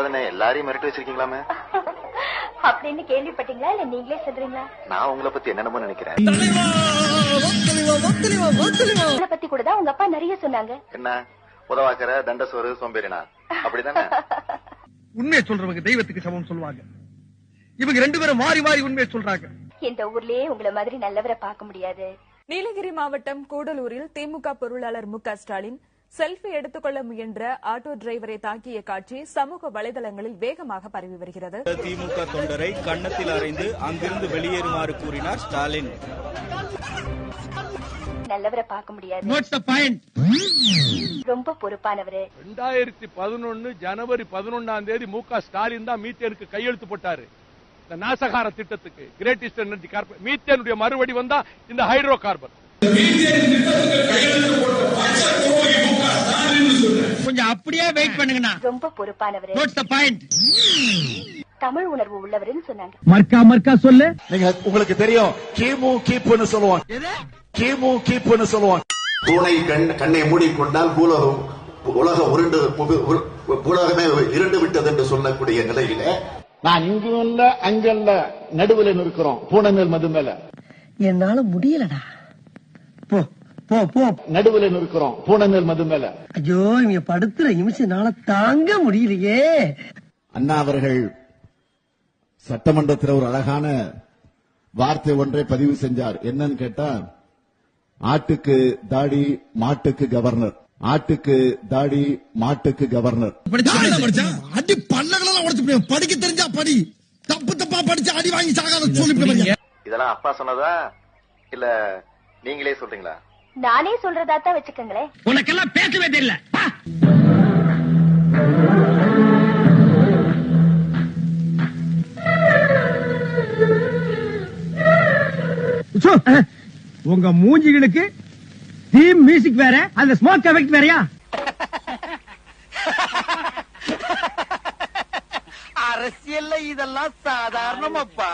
அதனை எல்லாரையும் மிரட்டி வச்சிருக்கீங்களாமே? அப்படின்னு கேள்விப்பட்டீங்களா இல்ல நீங்களே சொல்றீங்களா? நான் உங்களை பத்தி என்னென்னமோ நினைக்கிறேன். உங்களை பத்தி கூட தான் உங்க அப்பா நிறைய சொன்னாங்க. என்ன? உதவாக்கற தண்டசோறு சோம்பேறினா? அப்படிதானே? உண்மையை சொல்றவங்க தெய்வத்துக்கு சமம் சொல்லுவாங்க. இவங்க ரெண்டு பேரும் மாறி மாறி உண்மையை சொல்றாங்க. இந்த ஊர்லயே உங்களை மாதிரி நல்லவரை பார்க்க முடியாது. நீலகிரி மாவட்டம் கூடலூரில் திமுக பொருளாளர் மு க ஸ்டாலின் செல்ஃபி எடுத்துக்கொள்ள முயன்ற ஆட்டோ டிரைவரை தாக்கிய காட்சி சமூக வலைதளங்களில் வேகமாக பரவி வருகிறது. திமுக தொண்டரை கன்னத்தில் அறைந்து அங்கிருந்து வெளியேறுமாறு கூறினார் ஸ்டாலின். நல்லவரை பார்க்க முடியாது. நோட்ஸ் த பாயிண்ட் ரொம்ப பொறுப்பானவரு. ரெண்டாயிரத்தி பதினொன்னு ஜனவரி பதினொன்னாம் தேதி மு க ஸ்டாலின் தான் மீத்தேனுக்கு கையெழுத்து போட்டாரு. இந்த நாசகார திட்டத்துக்கு கிரேட் ஈஸ்டர்ன் எனர்ஜி கார்பரேட் மீத்தேனுடைய மறுபடி வந்தா இந்த ஹைட்ரோ கார்பன் அப்படியே வெயிட் பண்ணுங்கண்ணா. ரொம்ப பொறுப்பானவரு. நோட்ஸ் த பாயிண்ட் தமிழ் உணர்வு உள்ளவருன்னு சொன்னாங்க. மர்க்கா மர்க்கா சொல்லு. நீங்க உங்களுக்கு தெரியும் கிமு கீப்புன்னு சொல்லுவாங்க. கிமு கீப்புன்னு சொல்லுவாங்க. தூணை கண் கண்ணை மூடிக்கொண்டால் பூலோகம் உலகம் உருண்டு பூலோகமே இருண்டு விட்டது என்று சொல்லக்கூடிய நிலையில நான் இங்கும் இல்ல அங்கல்ல நடுவுல நிற்கிறோம். பூனை மேல் மது மேல. என்னால முடியலடா. போ. போ போ. நடுவுல நிற்கிறோம். பூனை மேல் மது மேல. ஐயோ இவங்க படுத்துற நிமிஷம் என்னால தாங்க முடியலையே. அண்ணா அவர்கள் சட்டமன்றத்தில் ஒரு அழகான வார்த்தை ஒன்றை பதிவு செஞ்சார். என்னன்னு கேட்டா ஆட்டுக்கு தாடி மாட்டுக்கு கவர்னர். ஆட்டுக்கு தாடி மாட்டுக்கு கவர்னர். அடி பல்லகளெல்லாம் உடச்சு படிக்க தெரிஞ்சா படி. தப்பு தப்பா படிச்சு அடி வாங்கி சாகாத சொல்லி இதெல்லாம் அப்பா சொன்னதா? இல்ல நீங்களே சொல்றீங்களா? நானே சொல்றதா தான் வச்சுக்கோங்களேன். உனக்கெல்லாம் பேசவே தெரியல. உங்க மூஞ்சிகளுக்கு தீம் மியூசிக் வேற அந்த ஸ்மோக் எஃபெக்ட் வேறயா? அரசியல்ல இதெல்லாம் சாதாரணமாப்பா.